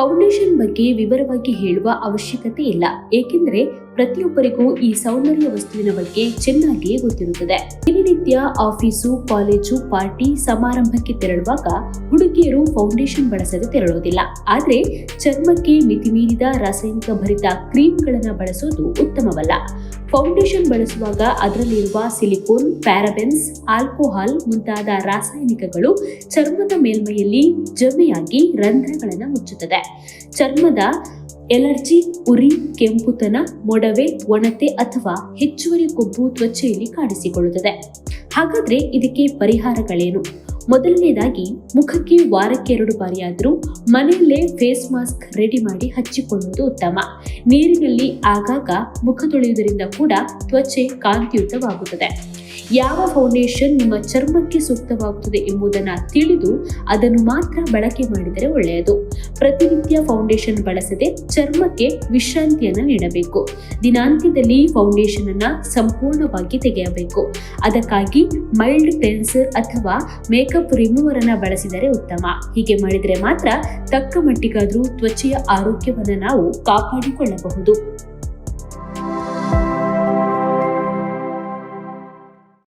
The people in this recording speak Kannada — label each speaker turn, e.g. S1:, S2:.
S1: ಫೌಂಡೇಶನ್ ಬಗ್ಗೆ ವಿವರವಾಗಿ ಹೇಳುವ ಅವಶ್ಯಕತೆ ಇಲ್ಲ. ಏಕೆಂದರೆ ಪ್ರತಿಯೊಬ್ಬರಿಗೂ ಈ ಸೌಂದರ್ಯ ವಸ್ತುವಿನ ಬಗ್ಗೆ ಚೆನ್ನಾಗಿಯೇ ಗೊತ್ತಿರುತ್ತದೆ. ದಿನನಿತ್ಯ ಆಫೀಸು, ಕಾಲೇಜು, ಪಾರ್ಟಿ ಸಮಾರಂಭಕ್ಕೆ ತೆರಳುವಾಗ ಹುಡುಗಿಯರು ಫೌಂಡೇಶನ್ ಬಳಸದೆ ತೆರಳುವುದಿಲ್ಲ. ಆದರೆ ಚರ್ಮಕ್ಕೆ ಮಿತಿಮೀರಿದ ರಾಸಾಯನಿಕ ಭರಿತ ಕ್ರೀಮ್ಗಳನ್ನು ಬಳಸೋದು ಉತ್ತಮವಲ್ಲ. ಫೌಂಡೇಶನ್ ಬಳಸುವಾಗ ಅದರಲ್ಲಿರುವ ಸಿಲಿಕೋನ್, ಪ್ಯಾರಬೆನ್ಸ್, ಆಲ್ಕೋಹಾಲ್ ಮುಂತಾದ ರಾಸಾಯನಿಕಗಳು ಚರ್ಮದ ಮೇಲ್ಮೈಯಲ್ಲಿ ಜಮೆಯಾಗಿ ರಂಧ್ರಗಳನ್ನು ಮುಚ್ಚುತ್ತದೆ. ಚರ್ಮದ ಎಲರ್ಜಿ, ಉರಿ ಕೆಂಪುತನ ಮೊಡವೆ, ಒಣತೆ ಅಥವಾ ಹೆಚ್ಚುವರಿ ಕೊಬ್ಬು ತ್ವಚೆಯಲ್ಲಿ ಕಾಣಿಸಿಕೊಳ್ಳುತ್ತದೆ. ಹಾಗಾದ್ರೆ ಇದಕ್ಕೆ ಪರಿಹಾರಗಳೇನು? ಮೊದಲನೇದಾಗಿ ಮುಖಕ್ಕೆ ವಾರಕ್ಕೆ ಎರಡು ಬಾರಿಯಾದರೂ ಮನೆಯಲ್ಲೇ ಫೇಸ್ ಮಾಸ್ಕ್ ರೆಡಿ ಮಾಡಿ ಹಚ್ಚಿಕೊಳ್ಳುವುದು ಉತ್ತಮ. ನೀರಿನಲ್ಲಿ ಆಗಾಗ ಮುಖ ತೊಳೆಯುವುದರಿಂದ ಕೂಡ ತ್ವಚೆ ಕಾಂತಿಯುತವಾಗುತ್ತದೆ. ಯಾವ ಫೌಂಡೇಶನ್ ನಿಮ್ಮ ಚರ್ಮಕ್ಕೆ ಸೂಕ್ತವಾಗುತ್ತದೆ ಎಂಬುದನ್ನು ತಿಳಿದು ಅದನ್ನು ಮಾತ್ರ ಬಳಕೆ ಮಾಡಿದರೆ ಒಳ್ಳೆಯದು. ಪ್ರತಿನಿತ್ಯ ಫೌಂಡೇಶನ್ ಬಳಸದೆ ಚರ್ಮಕ್ಕೆ ವಿಶ್ರಾಂತಿಯನ್ನು ನೀಡಬೇಕು. ದಿನಾಂತ್ಯದಲ್ಲಿ ಫೌಂಡೇಶನ್ ಅನ್ನು ಸಂಪೂರ್ಣವಾಗಿ ತೆಗೆಯಬೇಕು. ಅದಕ್ಕಾಗಿ ಮೈಲ್ಡ್ ಕ್ಲೆನ್ಸರ್ ಅಥವಾ ಮೇಕಪ್ ರಿಮೂವರ್ ಅನ್ನು ಬಳಸಿದರೆ ಉತ್ತಮ. ಹೀಗೆ ಮಾಡಿದರೆ ಮಾತ್ರ ತಕ್ಕ ಮಟ್ಟಿಗಾದರೂ ತ್ವಚೆಯ ಆರೋಗ್ಯವನ್ನು ನಾವು ಕಾಪಾಡಿಕೊಳ್ಳಬಹುದು.